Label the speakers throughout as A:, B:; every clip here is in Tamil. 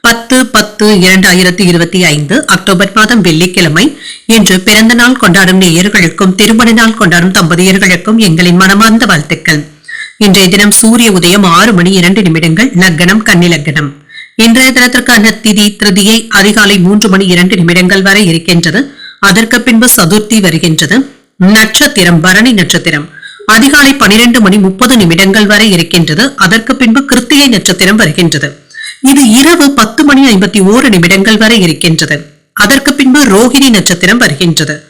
A: பத்து பத்து இரண்டாயிரத்தி இருபத்தி ஐந்து அக்டோபர் மாதம் வெள்ளிக்கிழமை. இன்று பிறந்த நாள் கொண்டாடும் நேயர்களுக்கும் திருமண நாள் கொண்டாடும் தம்பதியர்களுக்கும் எங்களின் மனமார்ந்த வாழ்த்துக்கள். இன்றைய தினம் சூரிய உதயம் ஆறு மணி இரண்டு நிமிடங்கள் லக்னம் கன்னிலக்னம் இன்றைய தினத்திற்கான திதி திருதியை அதிகாலை மூன்று மணி இரண்டு நிமிடங்கள் வரை இருக்கின்றது. அதற்கு பின்பு சதுர்த்தி வருகின்றது. நட்சத்திரம் பரணி நட்சத்திரம். அதிகாலை பனிரெண்டு மணி முப்பது நிமிடங்கள் வரை இருக்கின்றது. அதற்கு பின்பு கிருத்திகை நட்சத்திரம் வருகின்றது. இது இரவு பத்து மணி ஐம்பத்தி ஓரு நிமிடங்கள் வரை இருக்கின்றது. அதற்கு பின்பு ரோகிணி நட்சத்திரம் வருகின்றது.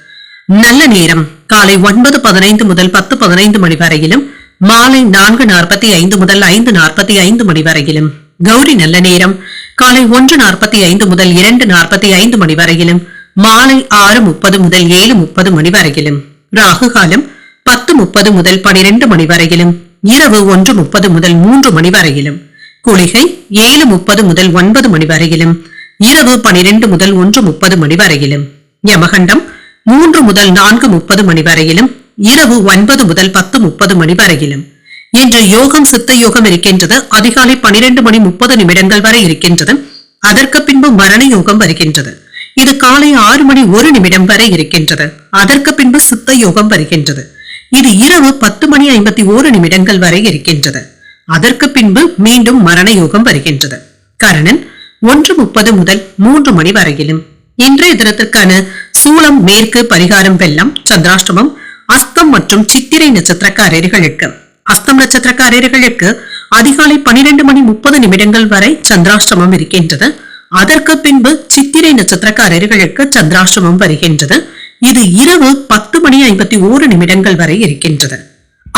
A: நல்ல நேரம். காலை ஒன்பது பதினைந்து முதல் பத்து பதினைந்து மணி வரையிலும் மாலை நான்கு நாற்பத்தி ஐந்து முதல் ஐந்து நாற்பத்தி ஐந்து மணி வரையிலும். கௌரி நல்ல நேரம். காலை ஒன்று நாற்பத்தி ஐந்து முதல் இரண்டு நாற்பத்தி ஐந்து மணி வரையிலும் மாலை ஆறு முப்பது முதல் ஏழு முப்பது மணி வரையிலும். ராகு காலம் பத்து முப்பது முதல் பனிரெண்டு மணி வரையிலும் இரவு ஒன்று முப்பது முதல் மூன்று மணி வரையிலும். குளிகை ஏழு முப்பது முதல் ஒன்பது மணி வரையிலும் இரவு பனிரெண்டு முதல் ஒன்று முப்பது மணி வரையிலும் யமகண்டம் மூன்று முதல் நான்கு முப்பது மணி வரையிலும் இரவு ஒன்பது முதல் பத்து முப்பது மணி வரையிலும். இன்று யோகம் சித்த யோகம் இருக்கின்றது. அதிகாலை பனிரெண்டு மணி முப்பது நிமிடங்கள் வரை இருக்கின்றது. அதற்கு பின்பு மரண யோகம் வருகின்றது. இது காலை ஆறு மணி ஒரு நிமிடம் வரை இருக்கின்றது. அதற்கு பின்பு சித்த யோகம் வருகின்றது. இது இரவு பத்து மணி ஐம்பத்தி ஓரு நிமிடங்கள் வரை இருக்கின்றது. அதற்கு பின்பு மீண்டும் மரண யோகம் வருகின்றது. கரணன் ஒன்று முப்பது முதல் மூன்று மணி வரையிலும் இன்றைய தினத்திற்கான சூளம் மேற்கு பரிகாரம் வெள்ளம் சந்திராஷ்டமம் அஸ்தம் மற்றும் சித்திரை நட்சத்திரக்காரர்களுக்கு. அஸ்தம் நட்சத்திரக்காரர்களுக்கு அதிகாலை பனிரெண்டு மணி முப்பது நிமிடங்கள் வரை சந்திராஷ்டமம் இருக்கின்றது. அதற்கு பின்பு சித்திரை நட்சத்திரக்காரர்களுக்கு சந்திராஷ்டமம் வருகின்றது. இது இரவு பத்து மணி ஐம்பத்தி ஓரு நிமிடங்கள் வரை இருக்கின்றது.